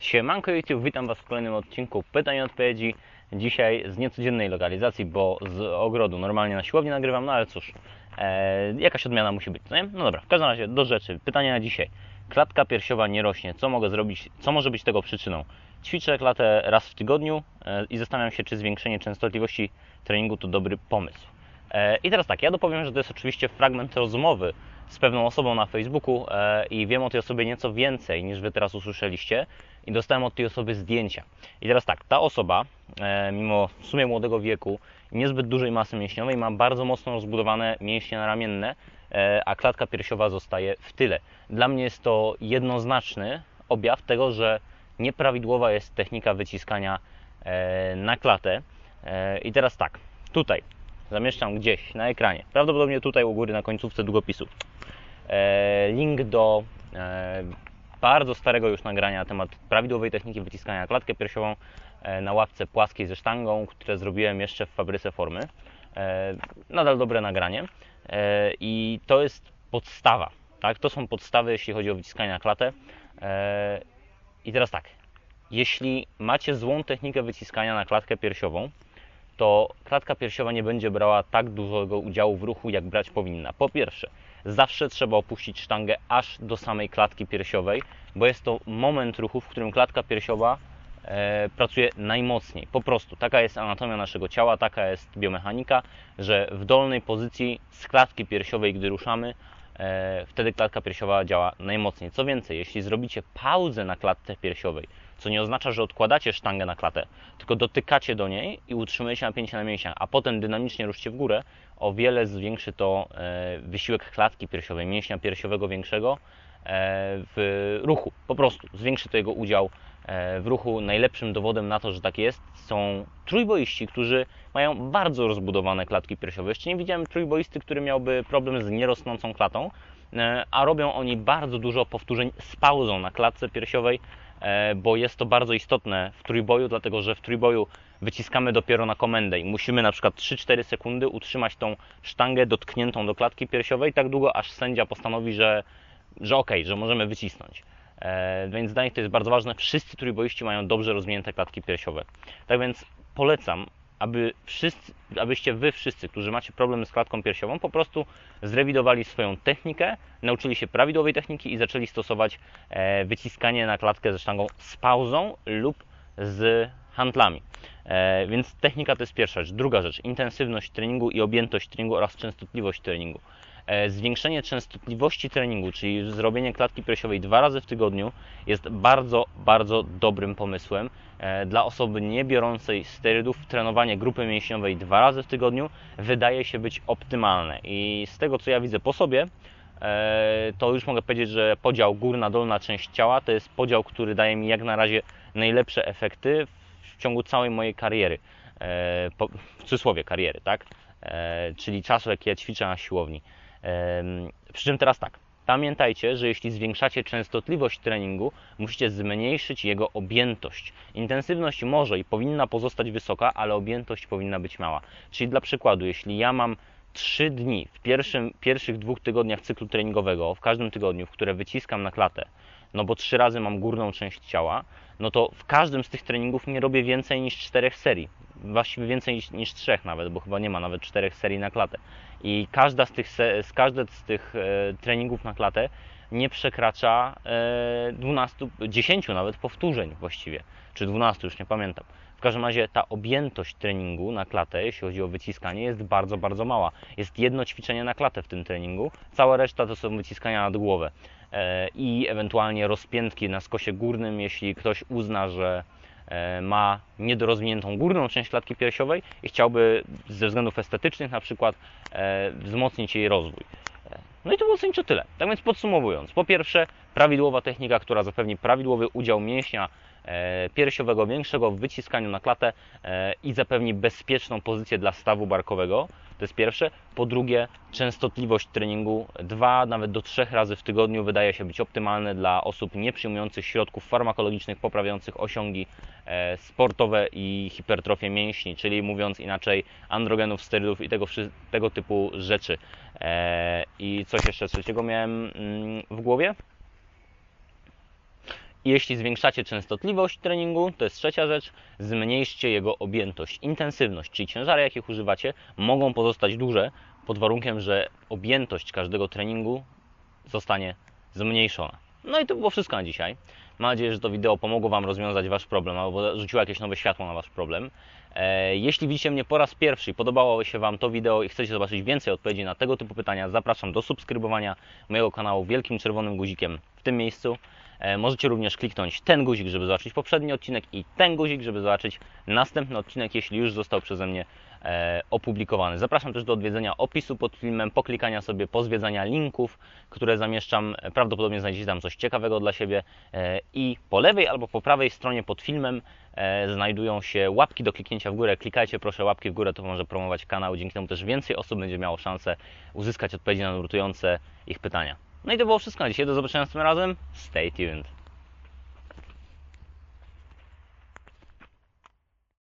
Siemanko YouTube, witam Was w kolejnym odcinku Pytań i Odpowiedzi. Dzisiaj z niecodziennej lokalizacji, bo z ogrodu normalnie na siłowni nagrywam, no ale cóż, e, jakaś odmiana musi być, nie? No dobra, w każdym razie do rzeczy. Pytania na dzisiaj. Klatka piersiowa nie rośnie, co mogę zrobić, co może być tego przyczyną? Ćwiczę klatę raz w tygodniu e, i zastanawiam się, czy zwiększenie częstotliwości treningu to dobry pomysł. E, I teraz tak, ja dopowiem, że to jest oczywiście fragment rozmowy z pewną osobą na Facebooku e, i wiem o tej osobie nieco więcej niż Wy teraz usłyszeliście i dostałem od tej osoby zdjęcia. I teraz tak, ta osoba, e, mimo w sumie młodego wieku niezbyt dużej masy mięśniowej, ma bardzo mocno rozbudowane mięśnie naramienne, e, a klatka piersiowa zostaje w tyle. Dla mnie jest to jednoznaczny objaw tego, że nieprawidłowa jest technika wyciskania na klatę. I teraz tak, tutaj zamieszczam gdzieś na ekranie, prawdopodobnie tutaj u góry na końcówce długopisu, link do bardzo starego już nagrania na temat prawidłowej techniki wyciskania klatkę piersiową e, na ławce płaskiej ze sztangą, które zrobiłem jeszcze w fabryce formy. E, nadal dobre nagranie e, i to jest podstawa. Tak? To są podstawy, jeśli chodzi o wyciskanie na klatę. I teraz tak, jeśli macie złą technikę wyciskania na klatkę piersiową, to klatka piersiowa nie będzie brała tak dużego udziału w ruchu, jak brać powinna. Po pierwsze, zawsze trzeba opuścić sztangę aż do samej klatki piersiowej, bo jest to moment ruchu, w którym klatka piersiowa e, pracuje najmocniej. Po prostu taka jest anatomia naszego ciała, taka jest biomechanika, że w dolnej pozycji z klatki piersiowej, gdy ruszamy, e, wtedy klatka piersiowa działa najmocniej. Co więcej, jeśli zrobicie pauzę na klatce piersiowej, co nie oznacza, że odkładacie sztangę na klatę, tylko dotykacie do niej i utrzymujecie napięcie na mięsiach, a potem dynamicznie ruszcie w górę, o wiele zwiększy to e, wysiłek klatki piersiowej, mięśnia piersiowego większego e, w ruchu. Po prostu zwiększy to jego udział e, w ruchu. Najlepszym dowodem na to, że tak jest, są trójboiści, którzy mają bardzo rozbudowane klatki piersiowe. Jeszcze nie widziałem trójboisty, który miałby problem z nierosnącą klatą, a robią oni bardzo dużo powtórzeń z pauzą na klatce piersiowej, bo jest to bardzo istotne w trójboju, dlatego że w trójboju wyciskamy dopiero na komendę i musimy na przykład 3-4 sekundy utrzymać tą sztangę dotkniętą do klatki piersiowej tak długo, aż sędzia postanowi, że, że ok, że możemy wycisnąć. E, więc dla nich to jest bardzo ważne. Wszyscy trójboiści mają dobrze rozwinięte klatki piersiowe. Tak więc polecam, aby wszyscy, abyście wy wszyscy, którzy macie problem z klatką piersiową, po prostu zrewidowali swoją technikę, nauczyli się prawidłowej techniki i zaczęli stosować e, wyciskanie na klatkę ze sztangą z pauzą lub z handlami. E, więc technika to jest pierwsza rzecz. Druga rzecz, intensywność treningu i objętość treningu oraz częstotliwość treningu. E, zwiększenie częstotliwości treningu, czyli zrobienie klatki piersiowej dwa razy w tygodniu jest bardzo, bardzo dobrym pomysłem. E, dla osoby nie biorącej sterydów trenowanie grupy mięśniowej dwa razy w tygodniu wydaje się być optymalne. I z tego co ja widzę po sobie, to już mogę powiedzieć, że podział górna-dolna część ciała to jest podział, który daje mi jak na razie najlepsze efekty w ciągu całej mojej kariery, e, w cudzysłowie kariery, tak? E, czyli czasu, jaki ja ćwiczę na siłowni. Przy czym teraz tak, Pamiętajcie, że jeśli zwiększacie częstotliwość treningu, musicie zmniejszyć jego objętość. Intensywność może i powinna pozostać wysoka, ale objętość powinna być mała. Czyli dla przykładu, jeśli ja mam 3 dni w pierwszym, pierwszych dwóch tygodniach cyklu treningowego, w każdym tygodniu, w które wyciskam na klatę, no bo trzy razy mam górną część ciała, no to w każdym z tych treningów nie robię więcej niż czterech serii. Właściwie więcej niż, niż trzech nawet, bo chyba nie ma nawet czterech serii na klatę. I każda z tych, z każde z tych e, treningów na klatę nie przekracza e, 12, 10 nawet powtórzeń właściwie, czy 12, już nie pamiętam. W każdym razie ta objętość treningu na klatę, jeśli chodzi o wyciskanie, jest bardzo, bardzo mała. Jest jedno ćwiczenie na klatę w tym treningu, cała reszta to są wyciskania nad głowę. E, i ewentualnie rozpiętki na skosie górnym, jeśli ktoś uzna, że e, ma niedorozwiniętą górną część klatki piersiowej i chciałby ze względów estetycznych na przykład e, wzmocnić jej rozwój. No i to było zasadniczo tyle. Tak więc podsumowując, po pierwsze prawidłowa technika, która zapewni prawidłowy udział mięśnia piersiowego większego w wyciskaniu na klatę i zapewni bezpieczną pozycję dla stawu barkowego. To jest pierwsze. Po drugie, częstotliwość treningu dwa, nawet do trzech razy w tygodniu wydaje się być optymalne dla osób nie przyjmujących środków farmakologicznych poprawiających osiągi e, sportowe i hipertrofię mięśni, czyli mówiąc inaczej, androgenów, sterydów i tego, tego typu rzeczy. E, I coś jeszcze trzeciego miałem mm, w głowie. Jeśli zwiększacie częstotliwość treningu, to jest trzecia rzecz, zmniejszcie jego objętość, intensywność, czyli ciężary, jakich używacie, mogą pozostać duże, pod warunkiem, że objętość każdego treningu zostanie zmniejszona. No i to było wszystko na dzisiaj. Mam nadzieję, że to wideo pomogło Wam rozwiązać Wasz problem albo rzuciło jakieś nowe światło na Wasz problem. E, Jeśli widzicie mnie po raz pierwszy i podobało się Wam to wideo i chcecie zobaczyć więcej odpowiedzi na tego typu pytania, zapraszam do subskrybowania mojego kanału wielkim czerwonym guzikiem w tym miejscu. E, Możecie również kliknąć ten guzik, żeby zobaczyć poprzedni odcinek i ten guzik, żeby zobaczyć następny odcinek, jeśli już został przeze mnie e, opublikowany. Zapraszam też do odwiedzenia opisu pod filmem, poklikania sobie, pozwiedzania linków, które zamieszczam. E, Prawdopodobnie znajdziecie tam coś ciekawego dla siebie. I po lewej albo po prawej stronie pod filmem znajdują się łapki do kliknięcia w górę. Klikajcie proszę łapki w górę, to może promować kanał. Dzięki temu też więcej osób będzie miało szansę uzyskać odpowiedzi na nurtujące ich pytania. No i to było wszystko na dzisiaj. Do zobaczenia następnym razem. Stay tuned.